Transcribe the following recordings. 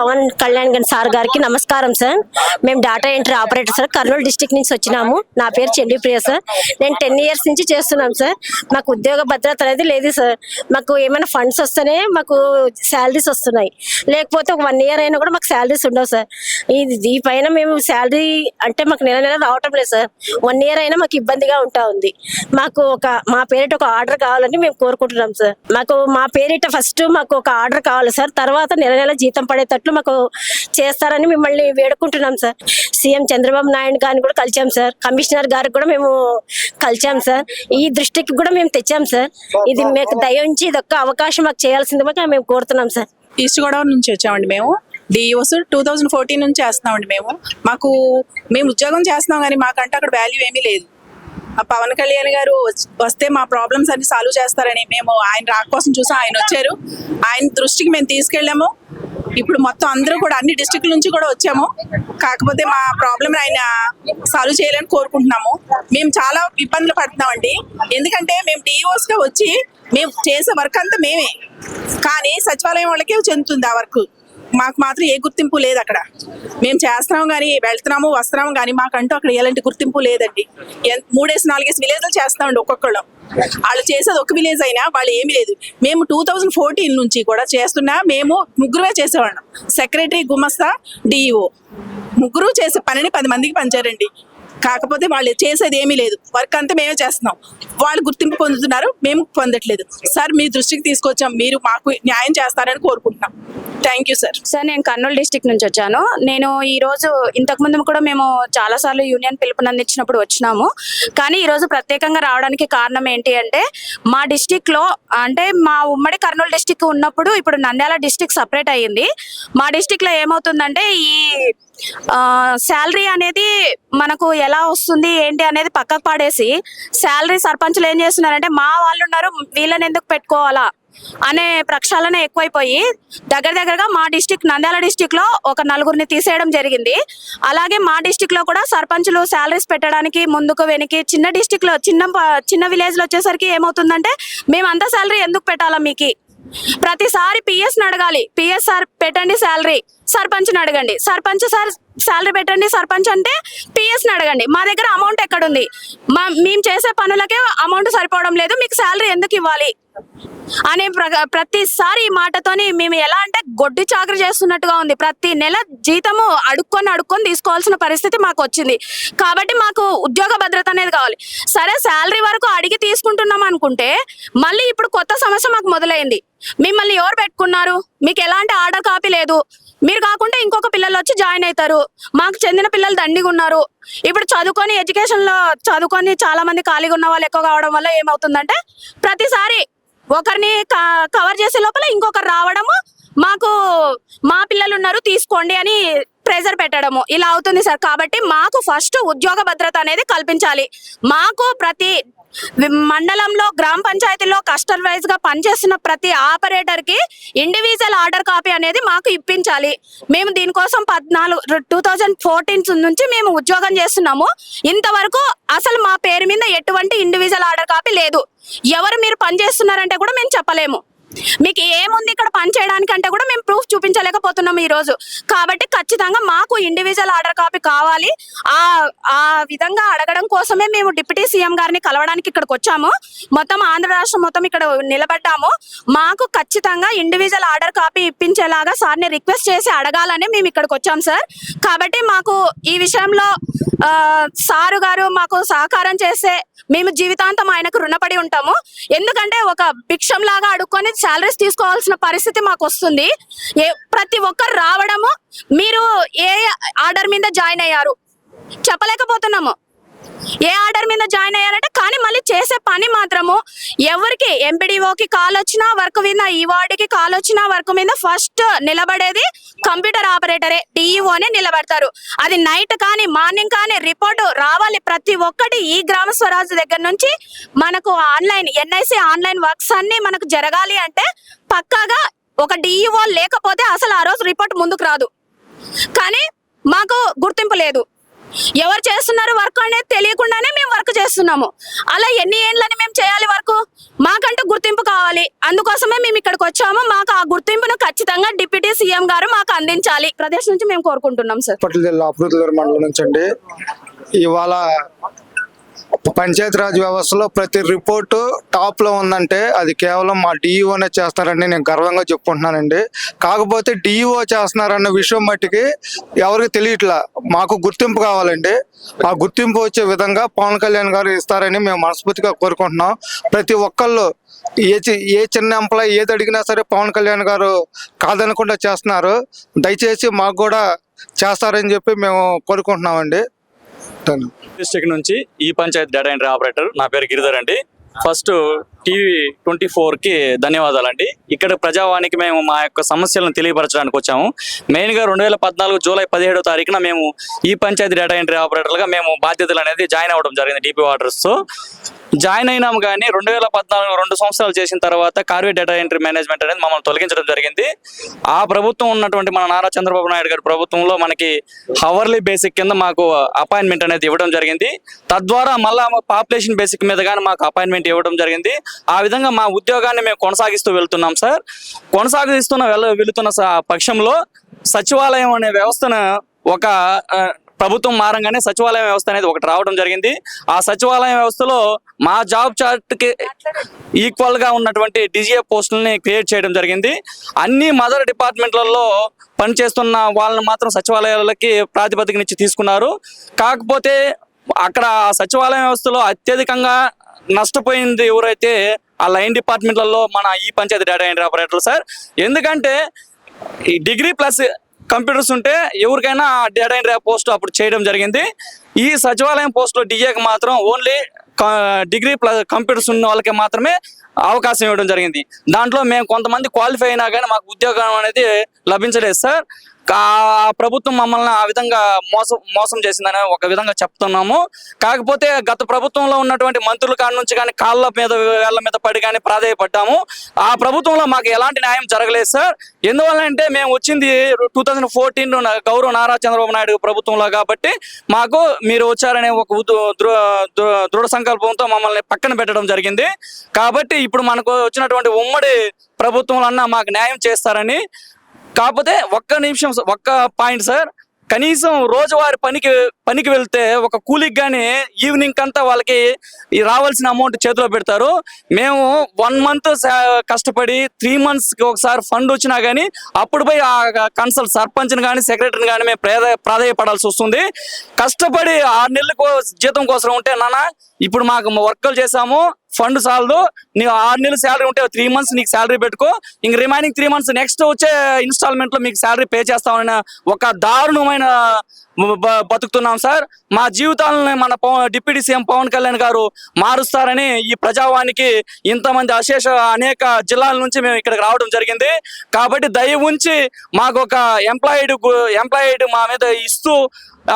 పవన్ కళ్యాణ్ గారి సార్ గారికి నమస్కారం సార్. మేము data entry operator sir. Kurnool district నుంచి వచ్చినాము. నా పేరు చెండిప్రియ సార్. నేను టెన్ ఇయర్స్ నుంచి చేస్తున్నాం సార్. మాకు ఉద్యోగ భద్రత అనేది లేదు సార్. మాకు ఏమైనా ఫండ్స్ వస్తేనే మాకు శాలరీస్ వస్తున్నాయి. లేకపోతే ఒక వన్ ఇయర్ అయినా కూడా మాకు శాలరీస్ ఉండవు సార్. ఇది ఈ పైన మేము శాలరీ అంటే మాకు నెల నెల రావటం లేదు సార్. వన్ ఇయర్ అయినా మాకు ఇబ్బందిగా ఉంటా ఉంది. మాకు ఒక మా పేరిట ఒక ఆర్డర్ కావాలని మేము కోరుకుంటున్నాం సార్. మాకు మా పేరిట ఫస్ట్ మాకు ఒక ఆర్డర్ కావాలి సార్. తర్వాత నెల నెల జీతం పడేటట్లు మాకు చేస్తారని మిమ్మల్ని వేడుకుంటున్నాం సార్. సీఎం చంద్రబాబు నాయుడు గారిని కూడా కలిచాం సార్. కమిషనర్ గారికి కూడా మేము కలిచాం సార్. ఈ దృష్టికి కూడా మేము తెచ్చాం సార్. ఇది మీకు దయ ఉంచి ఇది ఒక్క అవకాశం మాకు చేయాల్సిందిగా మేము కోరుతున్నాం సార్. ఈస్ట్ గోదావరి నుంచి వచ్చామండి మేము. డిఈఓస్ టూ థౌజండ్ ఫోర్టీన్ నుంచి చేస్తున్నామండి మేము. మాకు మేము ఉద్యోగం చేస్తున్నాం కానీ మాకంటే అక్కడ వాల్యూ ఏమీ లేదు. ఆ పవన్ కళ్యాణ్ గారు వస్తే మా ప్రాబ్లమ్స్ అన్ని సాల్వ్ చేస్తారని మేము ఆయన రాకోసం చూసాం ఆయన వచ్చారు. ఆయన దృష్టికి మేము తీసుకెళ్ళాము. ఇప్పుడు మొత్తం అందరూ కూడా అన్ని డిస్ట్రిక్ట్ నుంచి కూడా వచ్చాము. కాకపోతే మా ప్రాబ్లం ఆయన సాల్వ్ చేయాలని కోరుకుంటున్నాము. మేము చాలా ఇబ్బందులు పడుతున్నామండి. ఎందుకంటే మేము DEOs గా వచ్చి మేము చేసే వర్క్ అంతా మేమే. కానీ సచివాలయం వాళ్ళకే చెందుతుంది ఆ వర్క్ మాకు మాత్రం ఏ గుర్తింపు లేదు అక్కడ. మేము చేస్తున్నాం కానీ వెళ్తున్నాము వస్తున్నాము కానీ మాకంటూ అక్కడ ఎలాంటి గుర్తింపు లేదండి. ఎన్- మూడేసి నాలుగేసి విలేజ్లు చేస్తామండి ఒక్కొక్కళ్ళు. వాళ్ళు చేసేది ఒక విలేజ్ అయినా వాళ్ళు ఏమీ లేదు. మేము టూ థౌజండ్ ఫోర్టీన్ నుంచి కూడా చేస్తున్నా మేము ముగ్గురువే చేసేవాళ్ళం. సెక్రటరీ గుమస్తా డిఈఓ ముగ్గురు చేసే పనిని పది మందికి పంచారండి. కాకపోతే వాళ్ళు చేసేది ఏమీ లేదు. వర్క్ అంతా మేమే చేస్తున్నాం. వాళ్ళు గుర్తింపు పొందుతున్నారు మేము పొందట్లేదు. సార్ మీ దృష్టికి తీసుకొచ్చాం. మీరు మాకు న్యాయం చేస్తారని కోరుకుంటున్నాం. థ్యాంక్ యూ సార్ సార్ నేను కర్నూలు డిస్టిక్ నుంచి వచ్చాను. నేను ఈ రోజు ఇంతకు ముందు కూడా మేము చాలా సార్లు యూనియన్ పిలుపునందించినప్పుడు వచ్చినాము. కానీ ఈ రోజు ప్రత్యేకంగా రావడానికి కారణం ఏంటి అంటే మా డిస్టిక్లో అంటే మా ఉమ్మడి కర్నూలు డిస్టిక్ ఉన్నప్పుడు ఇప్పుడు నంద్యాల డిస్టిక్ సపరేట్ అయ్యింది. మా డిస్టిక్లో ఏమవుతుందంటే ఈ శాలరీ అనేది మనకు ఎలా వస్తుంది ఏంటి అనేది పక్కకు పాడేసి శాలరీ సర్పంచులు ఏం చేస్తున్నారంటే మా వాళ్ళు ఉన్నారు వీళ్ళని ఎందుకు పెట్టుకోవాలా అనే ప్రక్షాళన ఎక్కువైపోయి దగ్గర దగ్గరగా మా డిస్టిక్ నంద్యాల డిస్టిక్లో ఒక నలుగురిని తీసేయడం జరిగింది. అలాగే మా డిస్టిక్లో కూడా సర్పంచులు శాలరీస్ పెట్టడానికి ముందుకు వెనక్కి చిన్న డిస్టిక్లో చిన్న చిన్న విలేజ్లో వచ్చేసరికి ఏమవుతుందంటే మేము అంత శాలరీ ఎందుకు పెట్టాలా మీకు? ప్రతిసారి పిఎస్ అడగాలి. పిఎస్ సార్ పెట్టండి శాలరీ. సర్పంచ్ని అడగండి. సర్పంచ్ సార్ శాలరీ పెట్టండి. సర్పంచ్ అంటే పిఎస్ని అడగండి. మా దగ్గర అమౌంట్ ఎక్కడుంది? మా మేము చేసే పనులకే అమౌంట్ సరిపోవడం లేదు. మీకు శాలరీ ఎందుకు ఇవ్వాలి? అనే ప్ర- ప్రతిసారి ఈ మాటతోని మేము ఎలా అంటే గొడ్డి చాకరి చేస్తున్నట్టుగా ఉంది. ప్రతి నెల జీతము అడుక్కొని అడుక్కొని తీసుకోవాల్సిన పరిస్థితి మాకు వచ్చింది. కాబట్టి మాకు ఉద్యోగ భద్రత అనేది కావాలి. సరే శాలరీ వరకు అడిగి తీసుకుంటున్నాం అనుకుంటే మళ్ళీ ఇప్పుడు కొత్త సమస్య మాకు మొదలైంది. మిమ్మల్ని ఎవరు పెట్టుకున్నారు? మీకు ఎలాంటి ఆర్డర్ కాపీ లేదు. మీరు కాకుండా ఇంకొక పిల్లలు వచ్చి జాయిన్ అవుతారు. మాకు చెందిన పిల్లలు దండిగా ఉన్నారు. ఇప్పుడు చదువుకొని ఎడ్యుకేషన్లో చదువుకొని చాలా మంది ఖాళీగా ఉన్న వాళ్ళు ఎక్కువ కావడం వల్ల ఏమవుతుందంటే ప్రతిసారి ఒకరిని క- కవర్ చేసే లోపల ఇంకొకరు రావడము మాకు మా పిల్లలు ఉన్నారు తీసుకోండి అని ప్రెజర్ పెట్టడము. ఇలా అవుతుంది సార్. కాబట్టి మాకు ఫస్ట్ ఉద్యోగ భద్రత అనేది కల్పించాలి. మాకు ప్రతి మండలంలో గ్రామ పంచాయతీలో కస్టర్ వైజ్గా పనిచేస్తున్న ప్రతి ఆపరేటర్కి ఇండివిజువల్ ఆర్డర్ కాపీ అనేది మాకు ఇప్పించాలి. మేము దీనికోసం పద్నాలుగు టూ థౌజండ్ ఫోర్టీన్ నుంచి మేము ఉద్యోగం చేస్తున్నాము. ఇంతవరకు అసలు మా పేరు మీద ఎటువంటి ఇండివిజువల్ ఆర్డర్ కాపీ లేదు. ఎవరు మీరు పని చేస్తున్నారంటే కూడా మేము చెప్పలేము. మీకు ఏముంది ఇక్కడ పని చేయడానికి అంటే కూడా మేము ప్రూఫ్ చూపించలేకపోతున్నాం ఈ రోజు. కాబట్టి ఖచ్చితంగా మాకు ఇండివిజువల్ ఆర్డర్ కాపీ కావాలి. ఆ ఆ విధంగా అడగడం కోసమే మేము డిప్యూటీ సీఎం గారిని కలవడానికి ఇక్కడికి వచ్చాము. మొత్తం ఆంధ్ర రాష్ట్రం మొత్తం ఇక్కడ నిలబడ్డాము. మాకు ఖచ్చితంగా ఇండివిజువల్ ఆర్డర్ కాపీ ఇప్పించేలాగా సార్ని రిక్వెస్ట్ చేసి అడగాలని మేము ఇక్కడికి వచ్చాం సార్ కాబట్టి మాకు ఈ విషయంలో సారు గారు మాకు సహకారం చేస్తే మేము జీవితాంతం ఆయనకు రుణపడి ఉంటాము. ఎందుకంటే ఒక భిక్షంలాగా అడుక్కొని శాలరీస్ తీసుకోవాల్సిన పరిస్థితి మాకు వస్తుంది. ఏ ప్రతి ఒక్కరు రావడము మీరు ఏ ఆర్డర్ మీద జాయిన్ అయ్యారు? చెప్పలేకపోతున్నాము. ఏ ఆర్డర్ మీద జాయిన్ అయ్యారంటే కానీ మళ్ళీ చేసే పని మాత్రము ఎవరికి ఎంపీడీఓకి కాల్ వచ్చినా వర్క్ మీద ఈ వార్డుకి కాల్ వచ్చినా వర్క్ మీద ఫస్ట్ నిలబడేది కంప్యూటర్ ఆపరేటరే డిఈఓనే నిలబడతారు. అది నైట్ కానీ మార్నింగ్ కానీ రిపోర్ట్ రావాలి ప్రతి ఒక్కటి ఈ గ్రామ స్వరాజ్ దగ్గర నుంచి. మనకు ఆన్లైన్ ఎన్ఐసి ఆన్లైన్ వర్క్స్ అన్ని మనకు జరగాలి అంటే పక్కాగా ఒక డిఈఓ లేకపోతే అసలు ఆ రోజు రిపోర్ట్ ముందుకు రాదు. కానీ మాకు గుర్తింపు లేదు. ఎవరు చేస్తున్నారు వర్క్ అనేది తెలియకుండానే మేము వర్క్ చేస్తున్నాము. అలా ఎన్ని ఏండ్లని మేము చేయాలి వర్క్? మాకంటూ గుర్తింపు కావాలి. అందుకోసమే మేము ఇక్కడికి వచ్చాము. మాకు ఆ గుర్తింపును ఖచ్చితంగా డిప్యూటీ సీఎం గారు మాకు అందించాలి. ప్రదేశ్ నుంచి మేము కోరుకుంటున్నాం సార్. పట్ల జిల్లా అభివృద్ధి మండలం నుంచి అండి ఇవాళ పంచాయతీరాజ్ వ్యవస్థలో ప్రతి రిపోర్టు టాప్లో ఉందంటే అది కేవలం మా డిఈఓనే చేస్తారని నేను గర్వంగా చెప్పుకుంటున్నానండి. కాకపోతే డిఈఓ చేస్తున్నారన్న విషయం మట్టికి ఎవరికి తెలియట్లా? మాకు గుర్తింపు కావాలండి. ఆ గుర్తింపు వచ్చే విధంగా పవన్ కళ్యాణ్ గారు ఇస్తారని మేము మనస్ఫూర్తిగా కోరుకుంటున్నాం. ప్రతి ఒక్కళ్ళు ఏ చి- ఏ చిన్న ఎంప్లాయీ ఏది అడిగినా సరే పవన్ కళ్యాణ్ గారు కాదనకుండా చేస్తున్నారు. దయచేసి మాకు కూడా చేస్తారని చెప్పి మేము కోరుకుంటున్నామండి. ధన్యవాదాలు. డిస్ట్రిక్ట్ నుంచి ఈ పంచాయత్ డేటా ఎంట్రీ ఆపరేటర్ నా పేరు గిరిధర్ అండి ఫస్ట్ టీవీ ట్వంటీ ఫోర్కి ధన్యవాదాలండి. ఇక్కడ ప్రజావానికి మేము మా యొక్క సమస్యలను తెలియపరచడానికి వచ్చాము. మెయిన్గా రెండు వేల పద్నాలుగు జూలై పదిహేడో తారీఖున మేము ఈ పంచాయతీ డేటా ఎంట్రీ ఆపరేటర్లుగా మేము బాధ్యతలు అనేది జాయిన్ అవ్వడం జరిగింది డిపి వాటర్స్. తో జాయిన్ అయినాము కానీ రెండు వేల పద్నాలుగు రెండు సంవత్సరాలు చేసిన తర్వాత కార్వే డేటా ఎంట్రీ మేనేజ్మెంట్ అనేది మమ్మల్ని తొలగించడం జరిగింది. ఆ ప్రభుత్వం ఉన్నటువంటి మన నారా చంద్రబాబు నాయుడు గారి ప్రభుత్వంలో మనకి హవర్లీ బేసిక్ కింద మాకు అపాయింట్మెంట్ అనేది ఇవ్వడం జరిగింది. తద్వారా మళ్ళా పాపులేషన్ బేసిక్ మీద కానీ మాకు అపాయింట్మెంట్ ఇవ్వడం జరిగింది. ఆ విధంగా మా ఉద్యోగాన్ని మేము కొనసాగిస్తూ వెళ్తున్నాం సార్. కొనసాగిస్తున్న వెళ్ళ వెళుతున్న స- పక్షంలో సచివాలయం అనే వ్యవస్థను ఒక ప్రభుత్వం మారంగానే సచివాలయం వ్యవస్థ అనేది ఒకటి రావడం జరిగింది. ఆ సచివాలయం వ్యవస్థలో మా జాబ్ చార్ట్కి ఈక్వల్గా ఉన్నటువంటి డిజిఏ పోస్టులని క్రియేట్ చేయడం జరిగింది. అన్ని మదర్ డిపార్ట్మెంట్లలో పనిచేస్తున్న వాళ్ళని మాత్రం సచివాలయాలకి ప్రాతిపదికనిచ్చి తీసుకున్నారు. కాకపోతే అక్కడ ఆ సచివాలయం వ్యవస్థలో అత్యధికంగా నష్టపోయింది ఎవరైతే ఆ లైన్ డిపార్ట్మెంట్లలో మన ఈ పంచాయతీ డేటా ఎంట్రీ ఆపరేటర్లు సార్. ఎందుకంటే ఈ డిగ్రీ ప్లస్ కంప్యూటర్స్ ఉంటే ఎవరికైనా డేటా ఎంట్రీ పోస్ట్ అప్పుడు చేయడం జరిగింది. ఈ సచివాలయం పోస్ట్లో డిఏకి మాత్రం ఓన్లీ డిగ్రీ ప్లస్ కంప్యూటర్స్ ఉన్న వాళ్ళకి మాత్రమే అవకాశం ఇవ్వడం జరిగింది. దాంట్లో మేము కొంతమంది క్వాలిఫై అయినా కానీ మాకు ఉద్యోగం అనేది లభించలేదు సార్. ఆ ప్రభుత్వం మమ్మల్ని ఆ విధంగా మోసం మోసం చేసిందని ఒక విధంగా చెప్తున్నాము. కాకపోతే గత ప్రభుత్వంలో ఉన్నటువంటి మంత్రుల కాడ నుంచి కానీ కాళ్ళ మీద వేళ్ళ మీద పడి కానీ ప్రాధాయపడ్డాము. ఆ ప్రభుత్వంలో మాకు ఎలాంటి న్యాయం జరగలేదు సార్. ఎందువల్ల అంటే మేము వచ్చింది టూ థౌజండ్ ఫోర్టీన్ గౌరవ నారా చంద్రబాబు నాయుడు ప్రభుత్వంలో కాబట్టి మాకు మీరు వచ్చారనే ఒక దృ- దృ- దృఢ సంకల్పంతో మమ్మల్ని పక్కన పెట్టడం జరిగింది. కాబట్టి ఇప్పుడు మనకు వచ్చినటువంటి ఉమ్మడి ప్రభుత్వంలో మాకు న్యాయం చేస్తారని. కాకపోతే ఒక్క నిమిషం ఒక్క పాయింట్ సార్. కనీసం రోజువారి పనికి పనికి వెళ్తే ఒక కూలికి కానీ ఈవినింగ్ అంతా వాళ్ళకి రావాల్సిన అమౌంట్ చేతిలో పెడతారు. మేము వన్ మంత్ కష్టపడి త్రీ మంత్స్కి ఒకసారి ఫండ్ వచ్చినా కానీ అప్పుడు పోయి ఆ కన్సల్ట్ సర్పంచ్ని కానీ సెక్రటరీని కానీ మేము ప్రాధాయ ప్రాధాయపడాల్సి వస్తుంది. కష్టపడి ఆరు నెలలకు జీతం కోసం ఉంటే నాన్న ఇప్పుడు మాకు వర్కులు చేసాము ఫండ్ సాలదు. నీకు ఆరు నెలలు శాలరీ ఉంటే త్రీ మంత్స్ నీకు శాలరీ పెట్టుకో. ఇంక రిమైనింగ్ త్రీ మంత్స్ నెక్స్ట్ వచ్చే ఇన్స్టాల్మెంట్లో మీకు శాలరీ పే చేస్తామని ఒక దారుణమైన బతుకుతున్నాం సార్. మా జీవితాలను మన డిప్యూటీ సీఎం పవన్ కళ్యాణ్ గారు మారుస్తారని ఈ ప్రజావానికి ఇంతమంది అశేష అనేక జిల్లాల నుంచి మేము ఇక్కడికి రావడం జరిగింది. కాబట్టి దయ ఉంచి మాకు ఒక ఎంప్లాయిడ్ ఎంప్లాయిడ్ మా మీద ఇస్తూ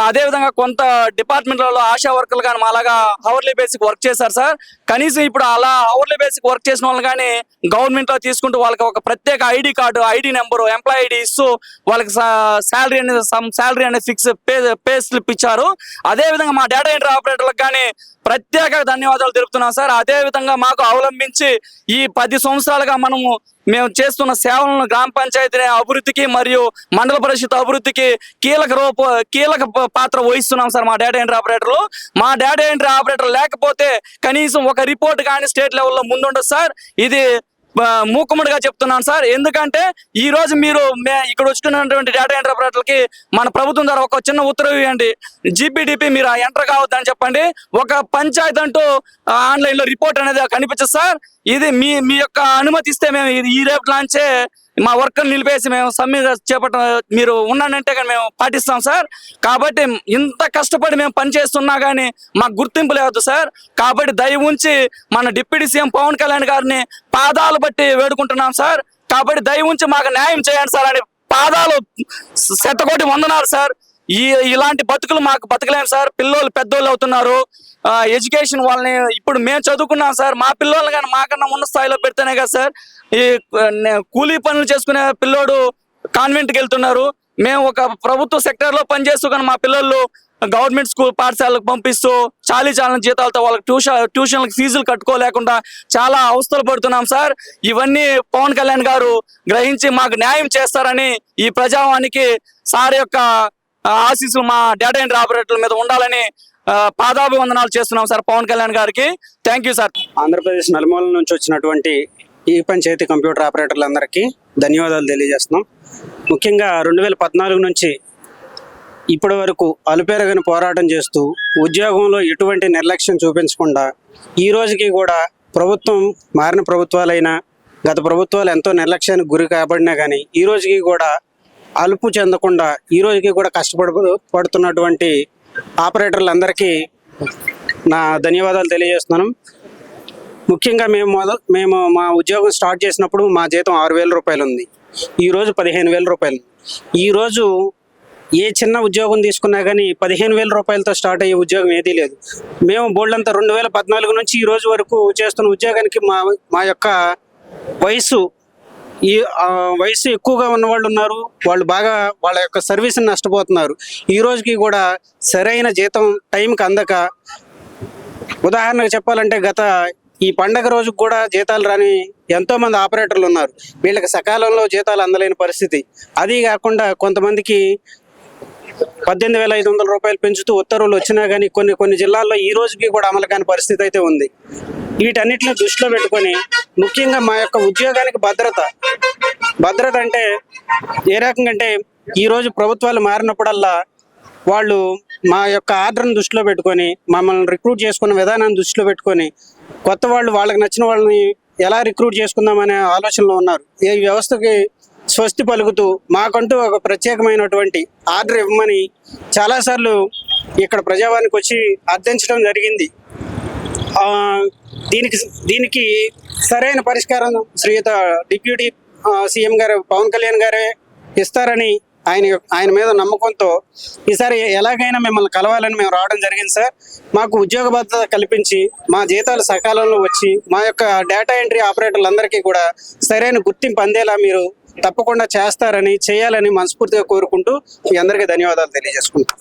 అదే విధంగా కొంత డిపార్ట్మెంట్లలో ఆశా వర్కర్లు కానీ మాలాగా అవర్లీ బేసిక్ వర్క్ చేశారు సార్. కనీసం ఇప్పుడు అలా అవర్లీ బేసిక్ వర్క్ చేసిన వాళ్ళు కానీ గవర్నమెంట్లో తీసుకుంటూ వాళ్ళకి ఒక ప్రత్యేక ID card ID number employee ID ఇస్తూ వాళ్ళకి శాలరీ అనేది సమ్ శాలరీ అనేది ఫిక్స్ పే పే స్లిప్ ఇచ్చారు. అదే విధంగా మా డేటా ఎంట్రీ ఆపరేటర్లకు కానీ ప్రత్యేక ధన్యవాదాలు తెలుపుతున్నాం సార్. అదే విధంగా మాకు అవలంబించి ఈ పది సంవత్సరాలుగా మనము మేము చేస్తున్న సేవలను గ్రామ పంచాయతీ అభివృద్ధికి మరియు మండల పరిషత్ అభివృద్ధికి కీలక రూప కీలక పాత్ర వహిస్తున్నాం సార్ మా డేటా ఎంట్రీ ఆపరేటర్లు. మా డేటా ఎంట్రీ ఆపరేటర్ లేకపోతే కనీసం ఒక రిపోర్ట్ కానీ స్టేట్ లెవెల్లో ముందుండదు సార్. ఇది మూకుమ్మడిగా చెప్తున్నాను సార్. ఎందుకంటే ఈ రోజు మీరు మే- ఇక్కడ వచ్చినటువంటి డేటా ఎంటర్ ఆపరేటర్లకి మన ప్రభుత్వం ద్వారా ఒక చిన్న ఉత్తర్వు ఇవ్వండి. జీపీడీపీ మీరు ఎంటర్ కావద్దని చెప్పండి. ఒక పంచాయత్ అంటూ ఆన్లైన్లో రిపోర్ట్ అనేది కనిపించదు సార్. ఇది మీ మీ యొక్క అనుమతి ఇస్తే మేము ఇది ఈ రేపు లాంచే మా వర్క్ నిలిపేసి మేము సమ్మె చేపట్ట మీరు ఉన్నానంటే కానీ మేము పాటిస్తాం సార్. కాబట్టి ఇంత కష్టపడి మేము పని చేస్తున్నా కానీ మాకు గుర్తింపు లేదు సార్. కాబట్టి దయ ఉంచి మన డిప్యూటీ సీఎం పవన్ కళ్యాణ్ గారిని పాదాలు బట్టి వేడుకుంటున్నాం సార్. కాబట్టి దయ ఉంచి మాకు న్యాయం చేయండి సార్ అని పాదాలు శతకోటి వందనాలు సార్. ఈ ఇలాంటి బతుకులు మాకు బతకలేము సార్. పిల్లోళ్ళు పెద్దోళ్ళు అవుతున్నారు. ఎడ్యుకేషన్ వాళ్ళని ఇప్పుడు మేము చదువుకున్నాం సార్. మా పిల్లోళ్ళు కానీ మాకన్నా ఉన్న స్థాయిలో పెడితేనే కదా సార్. ఈ నే- కూలీ పనులు చేసుకునే పిల్లోడు కాన్వెంట్కి వెళ్తున్నారు. మేము ఒక ప్రభుత్వ సెక్టర్లో పనిచేస్తూ కానీ మా పిల్లలు గవర్నమెంట్ స్కూల్ పాఠశాలకు పంపిస్తూ చాలీ చాలని జీతాలతో వాళ్ళకి ట్యూషన్ ట్యూషన్లకు ఫీజులు కట్టుకోలేకుండా చాలా అవస్థలు పడుతున్నాం సార్. ఇవన్నీ పవన్ కళ్యాణ్ గారు గ్రహించి మాకు న్యాయం చేస్తారని ఈ ప్రజావానికి సార్ యొక్క ఆశీస్సులు మా డేటా ఎంట్రీ ఆపరేటర్ల మీద ఉండాలని పాదాభివందనాలు చేస్తున్నాం సార్ పవన్ కళ్యాణ్ గారికి. థ్యాంక్ యూ సార్ ఆంధ్రప్రదేశ్ నలుమూల నుంచి వచ్చినటువంటి ఈ పంచాయతీ కంప్యూటర్ ఆపరేటర్లందరికీ ధన్యవాదాలు తెలియజేస్తున్నాం. ముఖ్యంగా రెండు వేల పద్నాలుగు నుంచి ఇప్పటి వరకు అలుపెరగని పోరాటం చేస్తూ ఉద్యోగంలో ఎటువంటి నిర్లక్ష్యం చూపించకుండా ఈ రోజుకి కూడా ప్రభుత్వం మారిన ప్రభుత్వాలైనా గత ప్రభుత్వాలు ఎంతో నిర్లక్ష్యానికి గురి కాబడినా కానీ ఈ రోజుకి కూడా అలుపు చెందకుండా ఈ రోజుకి కూడా కష్టపడ పడుతున్నటువంటి ఆపరేటర్లందరికీ నా ధన్యవాదాలు తెలియజేస్తున్నాను. ముఖ్యంగా మేము మొదలు మేము మా ఉద్యోగం స్టార్ట్ చేసినప్పుడు మా జీతం ఆరు వేల రూపాయలు ఉంది ఈరోజు పదిహేను వేల రూపాయలు. ఈరోజు ఏ చిన్న ఉద్యోగం తీసుకున్నా కానీ పదిహేను వేల రూపాయలతో స్టార్ట్ అయ్యే ఉద్యోగం ఏదీ లేదు. మేము బోల్డంతా రెండు వేల పద్నాలుగు నుంచి ఈ రోజు వరకు చేస్తున్న ఉద్యోగానికి మా మా యొక్క వయసు ఈ వయసు ఎక్కువగా ఉన్న వాళ్ళు ఉన్నారు. వాళ్ళు బాగా వాళ్ళ యొక్క సర్వీస్ని నష్టపోతున్నారు. ఈ రోజుకి కూడా సరైన జీతం టైంకి అందక ఉదాహరణకు చెప్పాలంటే గత ఈ పండగ రోజుకు కూడా జీతాలు రాని ఎంతో మంది ఆపరేటర్లు ఉన్నారు. వీళ్ళకి సకాలంలో జీతాలు అందలేని పరిస్థితి. అది కాకుండా కొంతమందికి పద్దెనిమిది వేల ఐదు వందల రూపాయలు పెంచుతూ ఉత్తర్వులు వచ్చినా కానీ కొన్ని కొన్ని జిల్లాల్లో ఈ రోజుకి కూడా అమలు కాని పరిస్థితి అయితే ఉంది. వీటన్నిటిని దృష్టిలో పెట్టుకొని ముఖ్యంగా మా యొక్క ఉద్యోగానికి భద్రత. భద్రత అంటే ఏ రకంగా అంటే ఈరోజు ప్రభుత్వాలు మారినప్పుడల్లా వాళ్ళు మా యొక్క ఆర్డర్ను దృష్టిలో పెట్టుకొని మమ్మల్ని రిక్రూట్ చేసుకున్న విధానాన్ని దృష్టిలో పెట్టుకొని కొత్త వాళ్ళు వాళ్ళకి నచ్చిన వాళ్ళని ఎలా రిక్రూట్ చేసుకుందామనే ఆలోచనలో ఉన్నారు. ఈ వ్యవస్థకి స్వస్తి పలుకుతూ మాకంటూ ఒక ప్రత్యేకమైనటువంటి ఆర్డర్ ఇవ్వమని చాలాసార్లు ఇక్కడ ప్రజావానికి వచ్చి అర్థించడం జరిగింది. దీనికి దీనికి సరైన పరిష్కారం శ్రీయుత డిప్యూటీ సీఎం గారు పవన్ కళ్యాణ్ గారే ఇస్తారని ఆయన ఆయన మీద నమ్మకంతో ఈసారి ఎలాగైనా మిమ్మల్ని కలవాలని మేము రావడం జరిగింది సార్. మాకు ఉద్యోగ భద్రత కల్పించి మా జీతాలు సకాలంలో వచ్చి మా యొక్క డేటా ఎంట్రీ ఆపరేటర్లందరికీ కూడా సరైన గుర్తింపు అందేలా మీరు తప్పకుండా చేస్తారని చేయాలని మనస్ఫూర్తిగా కోరుకుంటూ మీ అందరికీ ధన్యవాదాలు తెలియజేసుకుంటాం